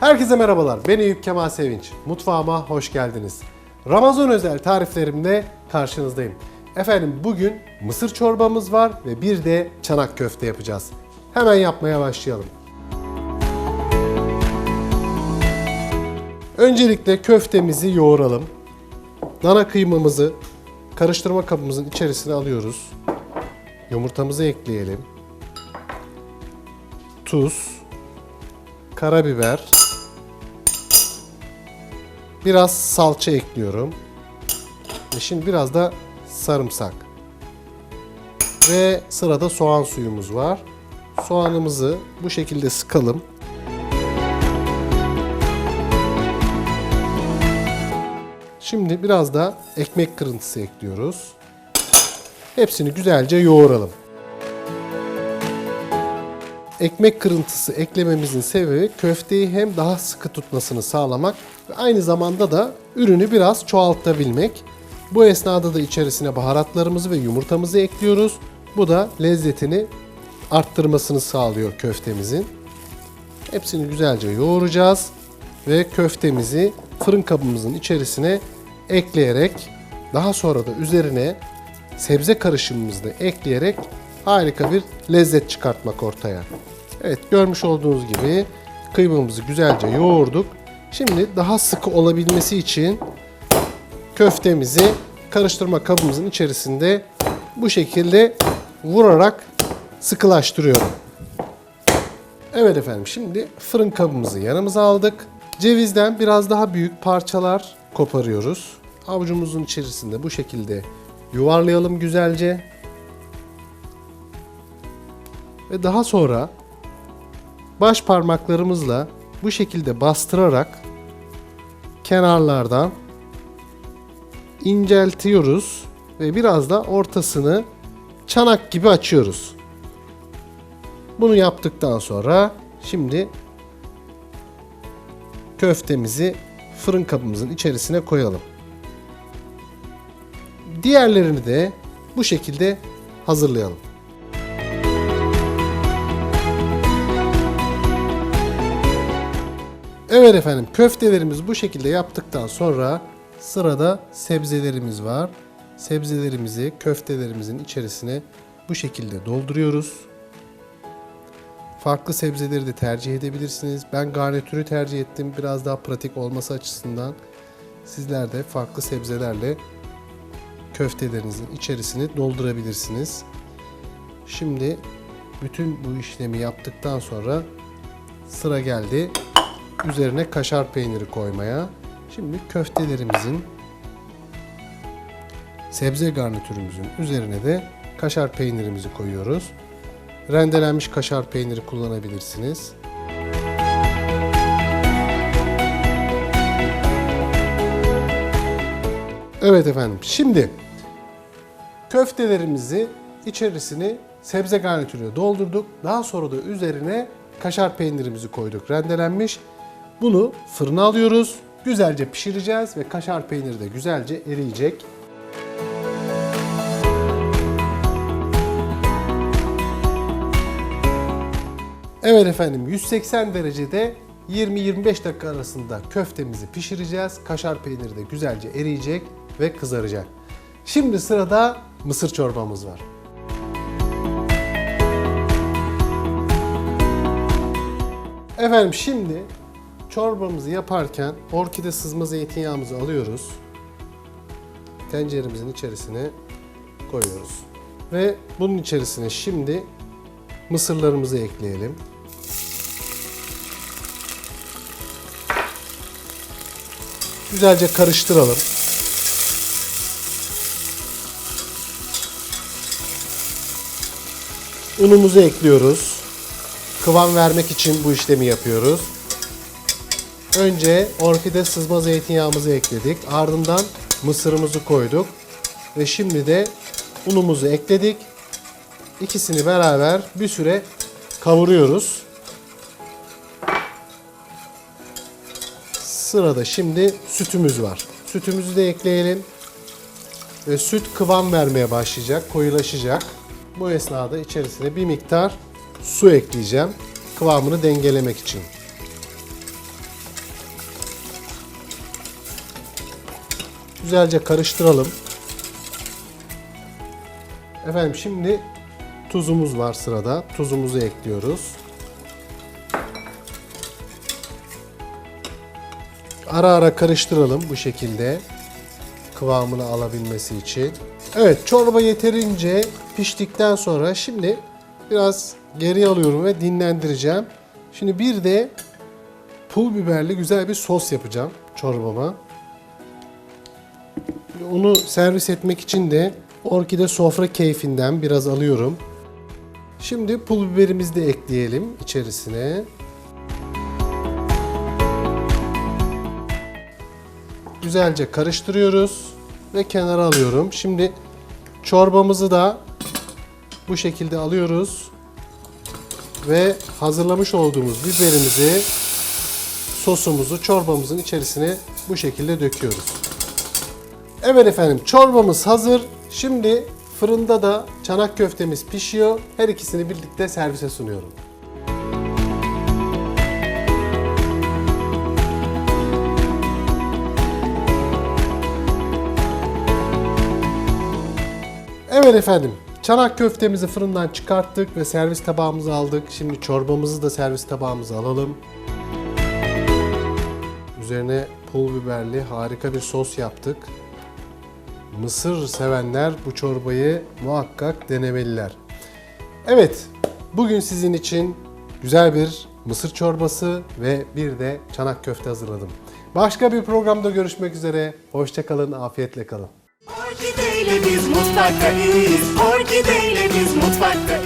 Herkese merhabalar. Ben Eyüp Kemal Sevinç. Mutfağıma hoş geldiniz. Ramazan özel tariflerimle karşınızdayım. Efendim bugün mısır çorbamız var ve bir de çanak köfte yapacağız. Hemen yapmaya başlayalım. Öncelikle köftemizi yoğuralım. Dana kıymamızı karıştırma kabımızın içerisine alıyoruz. Yumurtamızı ekleyelim. Tuz, karabiber, biraz salça ekliyorum. Ve şimdi biraz da sarımsak. Ve sırada soğan suyumuz var. Soğanımızı bu şekilde sıkalım. Şimdi biraz da ekmek kırıntısı ekliyoruz. Hepsini güzelce yoğuralım. Ekmek kırıntısı eklememizin sebebi köfteyi hem daha sıkı tutmasını sağlamak ve aynı zamanda da ürünü biraz çoğaltabilmek. Bu esnada da içerisine baharatlarımızı ve yumurtamızı ekliyoruz. Bu da lezzetini arttırmasını sağlıyor köftemizin. Hepsini güzelce yoğuracağız ve köftemizi fırın kabımızın içerisine ekleyerek daha sonra da üzerine sebze karışımımızı ekleyerek harika bir lezzet çıkartmak ortaya. Evet görmüş olduğunuz gibi kıymamızı güzelce yoğurduk. Şimdi daha sıkı olabilmesi için köftemizi karıştırma kabımızın içerisinde bu şekilde vurarak sıkılaştırıyorum. Evet efendim şimdi fırın kabımızı yanımıza aldık. Cevizden biraz daha büyük parçalar koparıyoruz. Avucumuzun içerisinde bu şekilde yuvarlayalım güzelce. Ve daha sonra baş parmaklarımızla bu şekilde bastırarak kenarlardan inceltiyoruz ve biraz da ortasını çanak gibi açıyoruz. Bunu yaptıktan sonra şimdi köftemizi fırın kabımızın içerisine koyalım. Diğerlerini de bu şekilde hazırlayalım. Evet efendim köftelerimizi bu şekilde yaptıktan sonra sırada sebzelerimiz var. Sebzelerimizi köftelerimizin içerisine bu şekilde dolduruyoruz. Farklı sebzeleri de tercih edebilirsiniz. Ben garnitürü tercih ettim biraz daha pratik olması açısından. Sizler de farklı sebzelerle köftelerinizin içerisini doldurabilirsiniz. Şimdi bütün bu işlemi yaptıktan sonra sıra geldi üzerine kaşar peyniri koymaya. Şimdi köftelerimizin sebze garnitürümüzün üzerine de kaşar peynirimizi koyuyoruz. Rendelenmiş kaşar peyniri kullanabilirsiniz. Evet efendim. Şimdi köftelerimizi içerisini sebze garnitürüyle doldurduk. Daha sonra da üzerine kaşar peynirimizi koyduk rendelenmiş. Bunu fırına alıyoruz. Güzelce pişireceğiz ve kaşar peyniri de güzelce eriyecek. Evet efendim 180 derecede 20-25 dakika arasında köftemizi pişireceğiz. Kaşar peyniri de güzelce eriyecek ve kızaracak. Şimdi sırada mısır çorbamız var. Efendim şimdi çorbamızı yaparken orkide sızma zeytinyağımızı alıyoruz. Tenceremizin içerisine koyuyoruz. Ve bunun içerisine şimdi mısırlarımızı ekleyelim. Güzelce karıştıralım. Unumuzu ekliyoruz. Kıvam vermek için bu işlemi yapıyoruz. Önce orkide sızma zeytinyağımızı ekledik. Ardından mısırımızı koyduk. Ve şimdi de unumuzu ekledik. İkisini beraber bir süre kavuruyoruz. Sırada şimdi sütümüz var. Sütümüzü de ekleyelim. Ve süt kıvam vermeye başlayacak, koyulaşacak. Bu esnada içerisine bir miktar su ekleyeceğim. Kıvamını dengelemek için. Güzelce karıştıralım. Efendim şimdi tuzumuz var sırada. Tuzumuzu ekliyoruz. Ara ara karıştıralım bu şekilde. Kıvamını alabilmesi için. Evet çorba yeterince piştikten sonra şimdi biraz geri alıyorum ve dinlendireceğim. Şimdi bir de pul biberli güzel bir sos yapacağım çorbama. Onu servis etmek için de orkide sofra keyfinden biraz alıyorum. Şimdi pul biberimizi de ekleyelim içerisine. Güzelce karıştırıyoruz ve kenara alıyorum. Şimdi çorbamızı da bu şekilde alıyoruz ve hazırlamış olduğumuz biberimizi, sosumuzu çorbamızın içerisine bu şekilde döküyoruz. Evet efendim çorbamız hazır. Şimdi fırında da çanak köftemiz pişiyor. Her ikisini birlikte servise sunuyorum. Evet efendim. Çanak köftemizi fırından çıkarttık ve servis tabağımıza aldık. Şimdi çorbamızı da servis tabağımıza alalım. Üzerine pul biberli harika bir sos yaptık. Mısır sevenler bu çorbayı muhakkak denemeliler. Evet, bugün sizin için güzel bir mısır çorbası ve bir de çanak köfte hazırladım. Başka bir programda görüşmek üzere. Hoşçakalın, afiyetle kalın. Orkideyle biz mutfaktayız. Orkideyle biz mutfaktayız.